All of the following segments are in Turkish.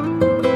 Işıldar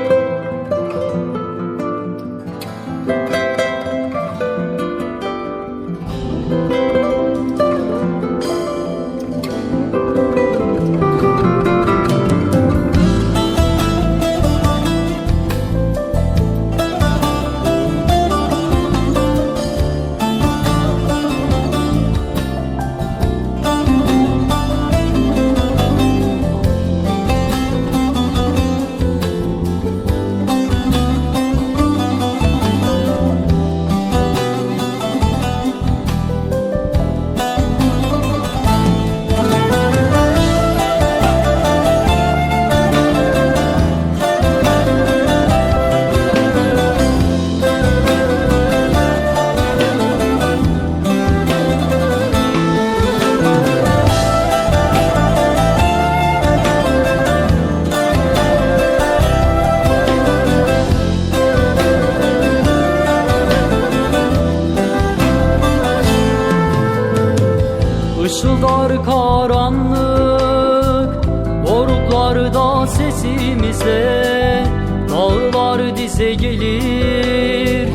Doruklarda sesimizle Dağlar dize gelir.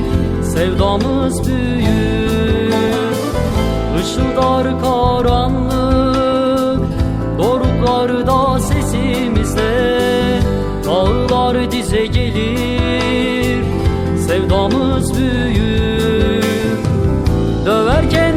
Sevdamız büyür. Işıldar karanlık Doruklarda sesimizle Dağlar dize gelir. Sevdamız büyür. Döverken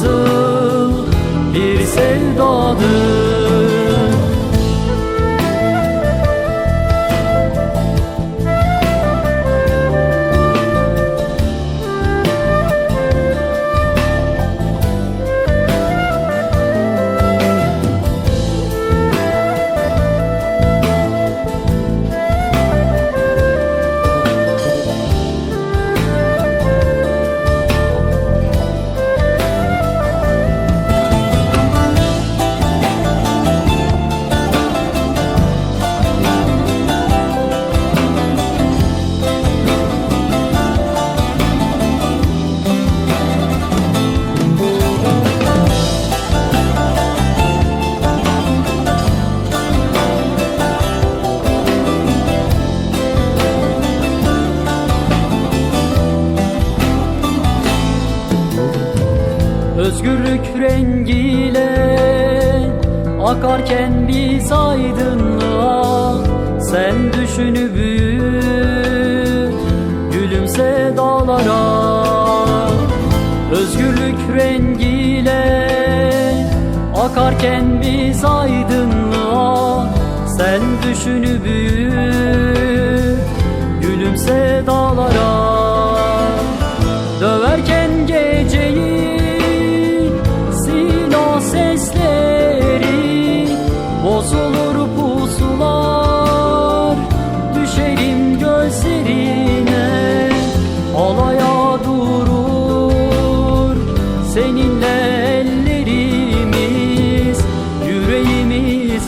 kızıl Bir sevdadır Özgürlük rengiyle akarken biz aydınlığa. Sen düşünü büyü gülümse dağlara. Özgürlük rengiyle akarken biz aydınlığa. Sen düşünü büyü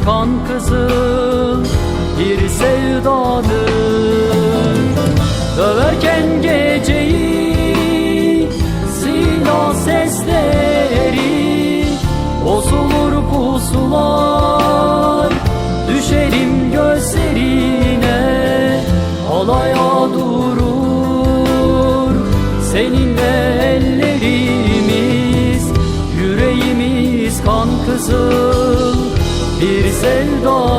kan kızıl Bir sevdadır Döverken geceyi silah sesleri Bozulur pusular. Düşerim gözlerine Alaya durur. Seninle ellerimiz Yüreğimiz kan kızıl Bir sevdadır